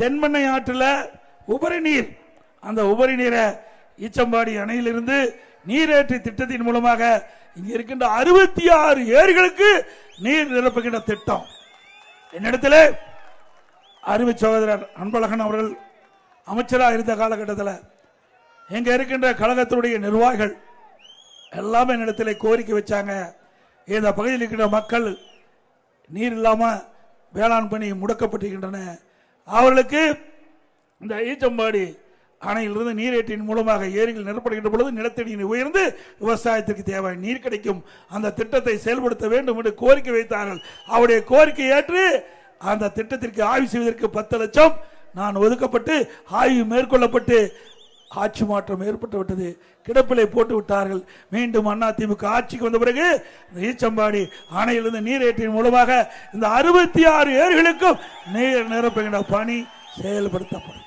தென்மண்ணை ஆற்றில் உபரி நீர் அந்த உபரி நீரை ஈச்சம்பாடி அணையிலிருந்து நீரேற்றி திட்டத்தின் மூலமாக இங்க இருக்கின்ற அறுபத்தி ஆறு ஏரிகளுக்கு நீர் நிரப்புகின்ற திட்டம். என்னிடத்தில் அருமை சகோதரர் அன்பழகன் அவர்கள் அமைச்சராக இருந்த காலகட்டத்தில் எங்க இருக்கின்ற கழகத்தினுடைய நிர்வாகிகள் எல்லாமே என்னிடத்தில் கோரிக்கை வச்சாங்க. இந்த பகுதியில் இருக்கின்ற மக்கள் நீர் இல்லாமல் வேளாண் பணி முடக்கப்பட்டிருக்கின்றன. அவர்களுக்கு இந்த ஈச்சம்பாடி அணையிலிருந்து நீரேற்றின் மூலமாக ஏரிகள் நிரப்படுகின்ற பொழுது நிலத்தடி நீர் உயர்ந்து விவசாயத்திற்கு தேவை நீர் கிடைக்கும். அந்த திட்டத்தை செயல்படுத்த வேண்டும் என்று கோரிக்கை வைத்தார்கள். அவருடைய கோரிக்கை ஏற்று அந்த திட்டத்திற்கு ஆய்வு செய்வதற்கு பத்து லட்சம் நான் ஒதுக்கப்பட்டு ஆய்வு மேற்கொள்ளப்பட்டு ஆட்சி மாற்றம் ஏற்பட்டு விட்டது. கிடப்பிலை போட்டு விட்டார்கள். மீண்டும் அண்ணா திமுக ஆட்சிக்கு வந்த பிறகு நீச்சம்பாடி ஈச்சம்பாடி அணையிலிருந்து நீரேற்றின் மூலமாக இந்த அறுபத்தி ஆறு ஏர்களுக்கும் நீர் நிரப்புகின்ற பணி செயல்படுத்தப்படும்.